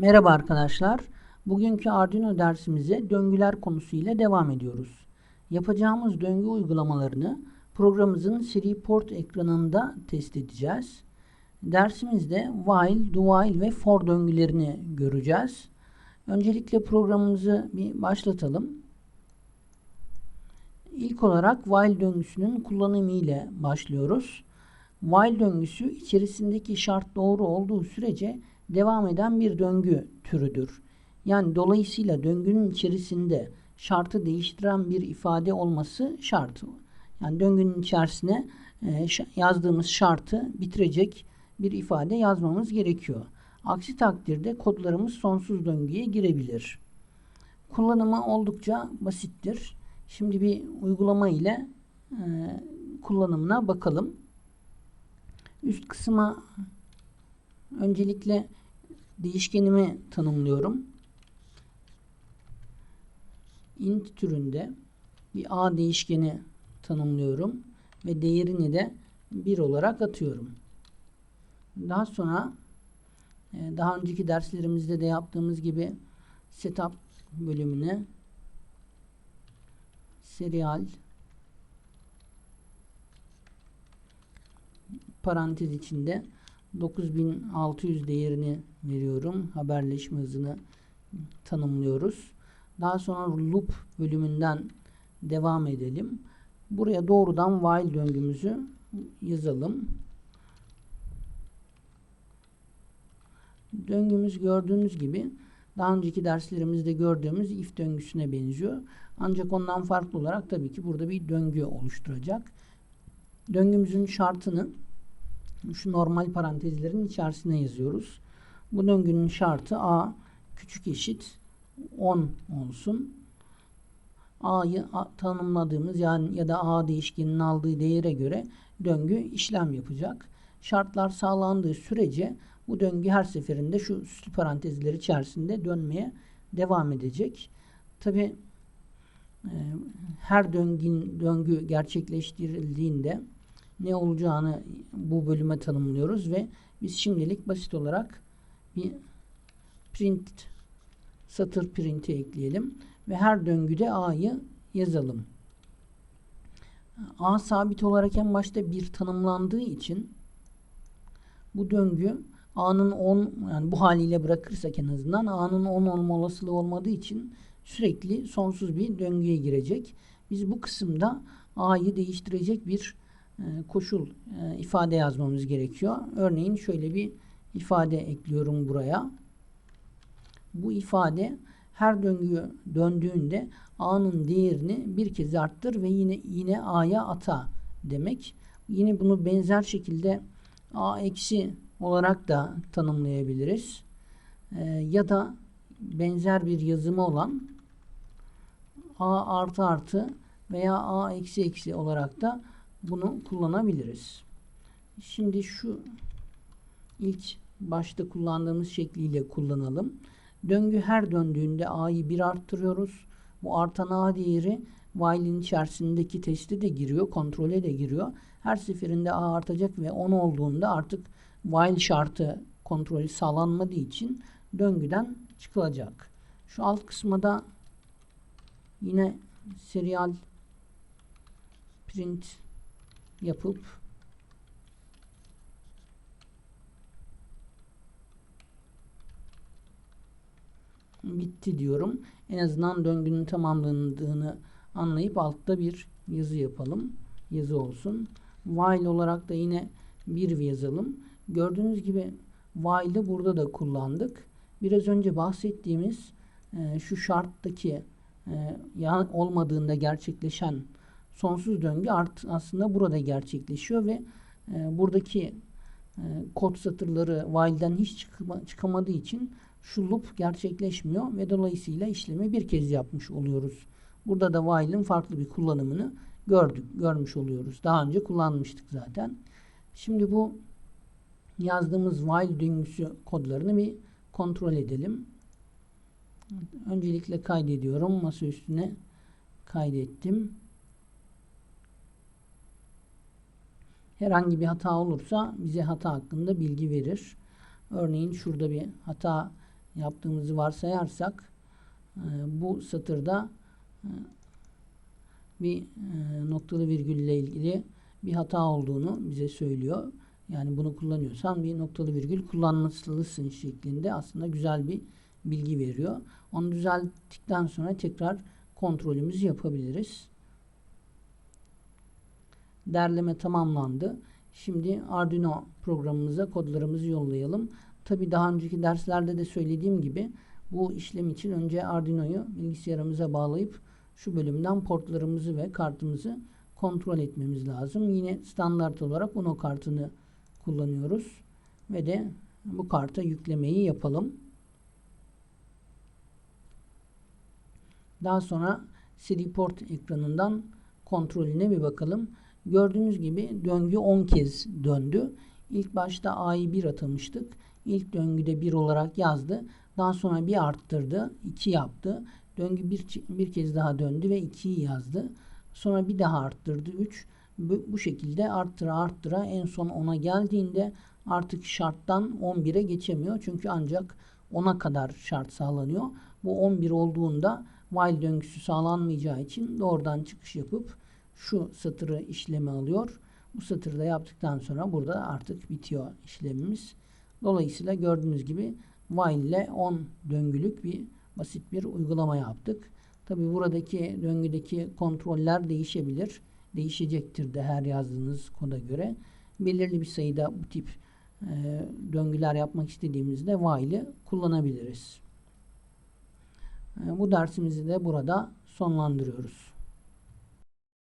Merhaba arkadaşlar. Bugünkü Arduino dersimize döngüler konusu ile devam ediyoruz. Yapacağımız döngü uygulamalarını programımızın seri port ekranında test edeceğiz. Dersimizde while, do while ve for döngülerini göreceğiz. Öncelikle programımızı bir başlatalım. İlk olarak while döngüsünün kullanımı ile başlıyoruz. While döngüsü içerisindeki şart doğru olduğu sürece devam eden bir döngü türüdür. Yani dolayısıyla döngünün içerisinde şartı değiştiren bir ifade olması şart. Yani döngünün içerisine e, yazdığımız şartı bitirecek bir ifade yazmamız gerekiyor. Aksi takdirde kodlarımız sonsuz döngüye girebilir. Kullanımı oldukça basittir. Şimdi bir uygulama ile e, kullanımına bakalım. Üst kısma öncelikle değişkenimi tanımlıyorum. int türünde bir a değişkeni tanımlıyorum ve değerini de 1 olarak atıyorum. Daha sonra e, daha önceki derslerimizde de yaptığımız gibi setup bölümüne serial parantez içinde 9600 değerini veriyorum. Haberleşme hızını tanımlıyoruz. Daha sonra loop bölümünden devam edelim. Buraya doğrudan while döngümüzü yazalım. Döngümüz gördüğünüz gibi daha önceki derslerimizde gördüğümüz if döngüsüne benziyor. Ancak ondan farklı olarak tabii ki burada bir döngü oluşturacak. Döngümüzün şartını şu normal parantezlerin içerisine yazıyoruz. Bu döngünün şartı a küçük eşit 10 olsun. A'yı tanımladığımız yani ya da A değişkeninin aldığı değere göre döngü işlem yapacak. Şartlar sağlandığı sürece bu döngü her seferinde şu süslü parantezler içerisinde dönmeye devam edecek. Tabi e, her döngün, döngü gerçekleştirildiğinde ne olacağını bu bölüme tanımlıyoruz ve biz şimdilik basit olarak bir print satır print'i ekleyelim ve her döngüde A'yı yazalım. A sabit olarak en başta bir tanımlandığı için bu döngü A'nın 10 yani bu haliyle bırakırsak en azından A'nın 10 olma olasılığı olmadığı için sürekli sonsuz bir döngüye girecek. Biz bu kısımda A'yı değiştirecek bir e, koşul e, ifade yazmamız gerekiyor. Örneğin şöyle bir ifade ekliyorum buraya. Bu ifade her döngü döndüğünde A'nın değerini bir kez arttır ve yine yine A'ya ata demek. Yine bunu benzer şekilde A eksi olarak da tanımlayabiliriz. Ee, ya da benzer bir yazımı olan A artı artı veya A eksi eksi olarak da bunu kullanabiliriz. Şimdi şu ilk başta kullandığımız şekliyle kullanalım. Döngü her döndüğünde A'yı bir arttırıyoruz. Bu artan A değeri while'in içerisindeki testi de giriyor, kontrole de giriyor. Her seferinde A artacak ve 10 olduğunda artık while şartı kontrolü sağlanmadığı için döngüden çıkılacak. Şu alt kısmada da yine serial print yapıp bitti diyorum. En azından döngünün tamamlandığını anlayıp altta bir yazı yapalım. Yazı olsun. While olarak da yine bir yazalım. Gördüğünüz gibi while'ı burada da kullandık. Biraz önce bahsettiğimiz e, şu şarttaki e, olmadığında gerçekleşen sonsuz döngü art, aslında burada gerçekleşiyor ve e, buradaki e, kod satırları while'den hiç çıkma, çıkamadığı için şu loop gerçekleşmiyor ve dolayısıyla işlemi bir kez yapmış oluyoruz. Burada da while'ın farklı bir kullanımını gördük, görmüş oluyoruz. Daha önce kullanmıştık zaten. Şimdi bu yazdığımız while döngüsü kodlarını bir kontrol edelim. Öncelikle kaydediyorum. Masa üstüne kaydettim. Herhangi bir hata olursa bize hata hakkında bilgi verir. Örneğin şurada bir hata yaptığımızı varsayarsak e, bu satırda e, bir e, noktalı virgülle ilgili bir hata olduğunu bize söylüyor. Yani bunu kullanıyorsan bir noktalı virgül kullanmalısın şeklinde aslında güzel bir bilgi veriyor. Onu düzelttikten sonra tekrar kontrolümüzü yapabiliriz. Derleme tamamlandı. Şimdi Arduino programımıza kodlarımızı yollayalım. Tabi daha önceki derslerde de söylediğim gibi bu işlem için önce Arduino'yu bilgisayarımıza bağlayıp şu bölümden portlarımızı ve kartımızı kontrol etmemiz lazım. Yine standart olarak Uno kartını kullanıyoruz. Ve de bu karta yüklemeyi yapalım. Daha sonra CD port ekranından kontrolüne bir bakalım. Gördüğünüz gibi döngü 10 kez döndü. İlk başta A'yı 1 atamıştık. İlk döngüde 1 olarak yazdı. Daha sonra bir arttırdı. 2 yaptı. Döngü bir, bir kez daha döndü ve 2'yi yazdı. Sonra bir daha arttırdı. 3. Bu, bu şekilde arttıra arttıra en son 10'a geldiğinde artık şarttan 11'e geçemiyor. Çünkü ancak 10'a kadar şart sağlanıyor. Bu 11 olduğunda while döngüsü sağlanmayacağı için doğrudan çıkış yapıp şu satırı işleme alıyor. Bu satırda yaptıktan sonra burada artık bitiyor işlemimiz. Dolayısıyla gördüğünüz gibi while ile 10 döngülük bir basit bir uygulama yaptık. Tabi buradaki döngüdeki kontroller değişebilir. Değişecektir de her yazdığınız koda göre. Belirli bir sayıda bu tip e, döngüler yapmak istediğimizde while'ı kullanabiliriz. E, bu dersimizi de burada sonlandırıyoruz.